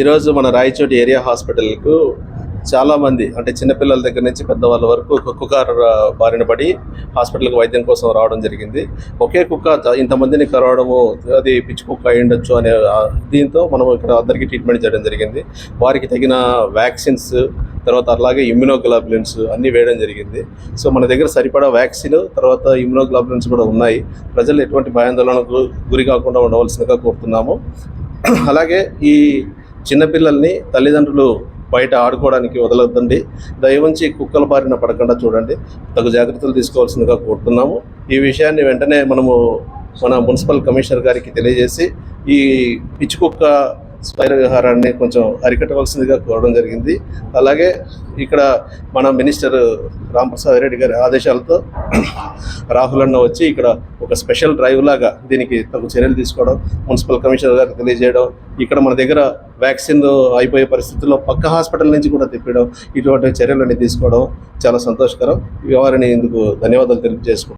ఈరోజు మన రాయచోటి ఏరియా హాస్పిటల్కు చాలామంది అంటే చిన్నపిల్లల దగ్గర నుంచి పెద్దవాళ్ళ వరకు కుక్కకారు బారిన పడి హాస్పిటల్కి వైద్యం కోసం రావడం జరిగింది. ఒకే కుక్క ఇంతమందిని కరవడము అది పిచ్చి కుక్క అయ్యుండొచ్చు అనే దీంతో మనం ఇక్కడ అందరికీ ట్రీట్మెంట్ చేయడం జరిగింది. వారికి తగిన వ్యాక్సిన్స్ తర్వాత అలాగే ఇమ్యునోగ్లోబులిన్స్ అన్నీ వేయడం జరిగింది. సో మన దగ్గర సరిపడా వ్యాక్సిన్ తర్వాత ఇమ్యునోగ్లోబులిన్స్ కూడా ఉన్నాయి. ప్రజలు ఎటువంటి భయాందోళనకు గురి కాకుండా ఉండవలసిందిగా కోరుతున్నాము. అలాగే ఈ చిన్నపిల్లల్ని తల్లిదండ్రులు బయట ఆడుకోవడానికి వదలొద్దండి. దయవుంచి కుక్కల బారిన పడకుండా చూడండి. తగు జాగ్రత్తలు తీసుకోవాల్సిందిగా కోరుతున్నాము. ఈ విషయాన్ని వెంటనే మనము మన మున్సిపల్ కమిషనర్ గారికి తెలియజేసి ఈ పిచ్చి కుక్క స్పైర వ్యవహారాన్ని కొంచెం అరికట్టవలసిందిగా కోరడం జరిగింది. అలాగే ఇక్కడ మన మినిస్టర్ రాంప్రసాద్ రెడ్డి గారి ఆదేశాలతో రాహుల్ అన్న వచ్చి ఇక్కడ ఒక స్పెషల్ డ్రైవ్ లాగా దీనికి తగు చర్యలు తీసుకోవడం మున్సిపల్ కమిషనర్ గారికి తెలియజేయడం ఇక్కడ మన దగ్గర వ్యాక్సిన్ అయిపోయే పరిస్థితుల్లో పక్క హాస్పిటల్ నుంచి కూడా తిప్పడం ఇటువంటి చర్యలన్నీ తీసుకోవడం చాలా సంతోషకరం. వారిని ఇందుకు ధన్యవాదాలు తెలియజేసుకుంటాం